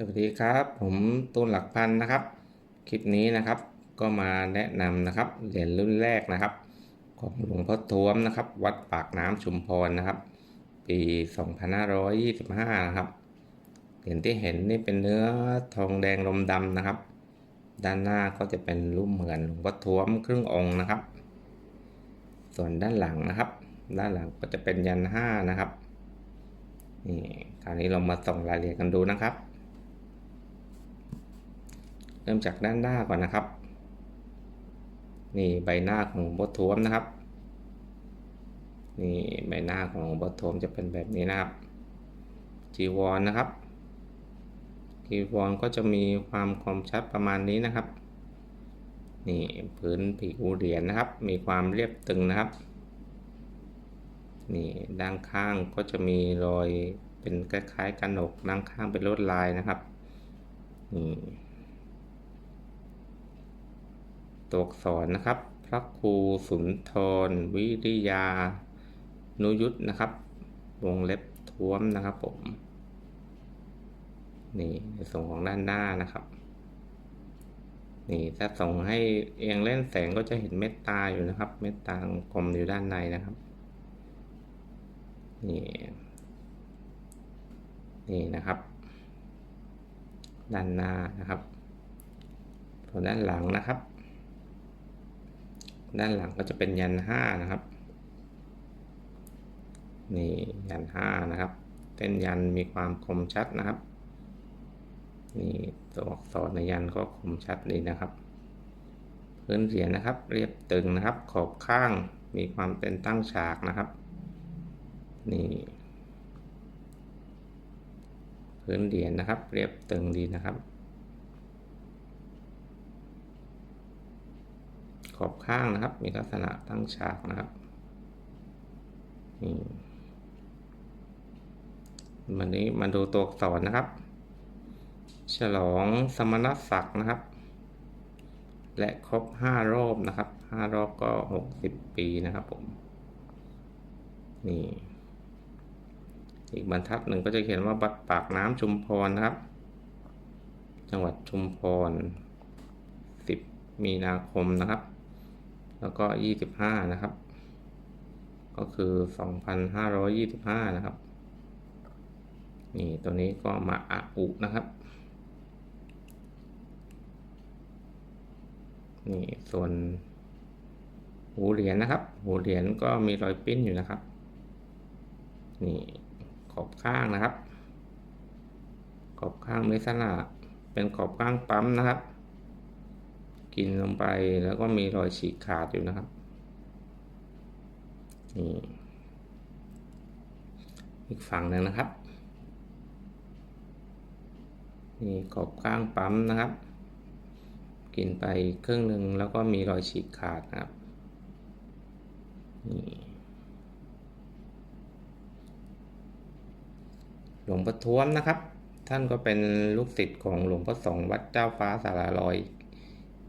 สวัสดีครับผมตูนหลักพันนะครับ คลิปนี้นะครับก็มาแนะนำนะครับเหรียญรุ่นแรกนะครับ ของหลวงพ่อท้วมนะครับ วัดปากน้ำชุมพรนะครับ ปี 2525 นะครับเหรียญที่เห็นนี่เป็นเนื้อทองแดงลมดำนะครับ ด้านหน้าก็จะเป็นรูปเหมือนหลวงพ่อท้วมครึ่งองค์นะครับ ส่วนด้านหลังนะครับ ด้านหลังก็จะเป็นยันห้านะครับนี่คราวนี้เรามาส่องรายละเอียดกันดูนะครับ ริ่มจากด้านหน้าก่อนนะครับ นี่ใบหน้าของบททวมนะครับ นี่ใบหน้าของบททวมจะเป็นแบบนี้นะครับ จีวรนนะครับ จีวรก็จะมีความคมชัดประมาณนี้นะครับ นี่พื้นผิวเหรียญนะครับ มีความเรียบตึงนะครับนี่ด้านข้างก็จะมีรอยเป็นคล้ายๆกันหนกด้านข้างเป็นลวดลายนะครับนี่ ตัวอักษรนะครับ พระครูสุนทร วิริยา นุยุทธนะครับ วงเล็บท้วมนะครับผม นี่ในส่วนของด้านหน้านะครับ นี่ถ้าส่งให้เอียงเล่นแสงก็จะเห็นเม็ดตาอยู่นะครับ เม็ดตากลมอยู่ด้านในนะครับ นี่ นี่นะครับ ด้านหน้านะครับส่วนด้านหลังนะครับ ด้านหลังก็จะเป็นยันห้านะครับ นี่ยันห้านะครับเต้นยันมีความคมชัดนะครับ นี่ตัวอักษรในยันก็คมชัดดีนะครับ พื้นเหรียญนะครับ เรียบตึงนะครับ ขอบข้างมีความเป็นตั้งฉากนะครับ นี่พื้นเหรียญนะครับ เรียบตึงดีนะครับ ขอบข้างนะครับ มีลักษณะตั้งฉากนะครับนี่วันนี้มาดูตัวอักษรนะครับ ฉลองสมณศักดิ์นะครับ และครบห้ารอบนะครับห้ารอบก็หกสิบปีนะครับผม นี่ อีกบรรทัดหนึ่งก็จะเขียนว่าบัดปากน้ำชุมพรนะครับ จังหวัดชุมพร10มีนาคมนะครับ แล้วก็ 25 นะครับ ก็คือ 2,525 นะครับ นี่ตัวนี้ก็มาอะอุนะครับ นี่ส่วนหูเหรียญนะครับ หูเหรียญก็มีรอยปิ้นอยู่นะครับ นี่ขอบข้างนะครับ ขอบข้างไม่สนาเป็นขอบข้างปั๊มนะครับ กินลงไปแล้วก็มีรอยฉีกขาดอยู่นะครับนี่อีกฝั่งหนึ่งนะครับนี่ขอบข้างปั๊มนะครับ กินไปครึ่งหนึ่งแล้วก็มีรอยฉีกขาดนะครับนี่หลวงพ่อท้วมนะครับ ท่านก็เป็นลูกศิษย์ของหลวงพ่อสองวัดเจ้าฟ้าสาราลอย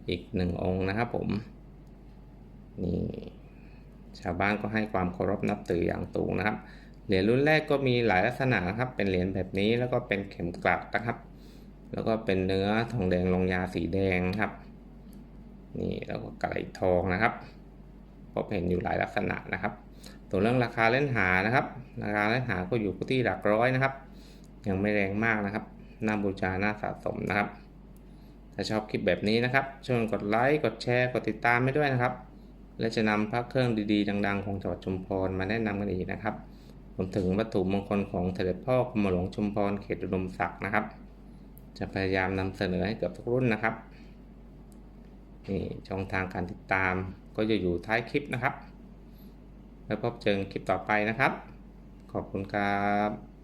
อีกหนึ่งองค์นะครับผมนี่ชาวบ้านก็ให้ความเคารพนับถืออย่างสูงนะครับ เหรียญรุ่นแรกก็มีหลายลักษณะนะครับ เป็นเหรียญแบบนี้แล้วก็เป็นเข็มกลัดนะครับ แล้วก็เป็นเนื้อทองแดงลงยาสีแดงครับ นี่แล้วก็ไก่ทองนะครับพบเห็นอยู่หลายลักษณะนะครับส่วนเรื่องราคาเล่นหานะครับ ราคาเล่นหาก็อยู่ที่หลักร้อยนะครับ ยังไม่แรงมากนะครับน่าบูชาน่าสะสมนะครับ ถ้าชอบคลิปแบบนี้นะครับช่วยกดไลค์กดแชร์กดติดตามให้ด้วยนะครับ และจะนำพระเครื่องดีๆ ดัง ๆ ของจังหวัดชุมพรมาแนะนำกันอีกนะครับรวมถึงวัตถุมงคลของเสด็จพ่อกรมหลวงชุมพรเขตอุดมศักดิ์นะครับ จะพยายามนำเสนอให้กับทุกรุ่นนะครับนี่ช่องทางการติดตามก็จะอยู่ท้ายคลิปนะครับ แล้วพบเจอคลิปต่อไปนะครับ ขอบคุณครับ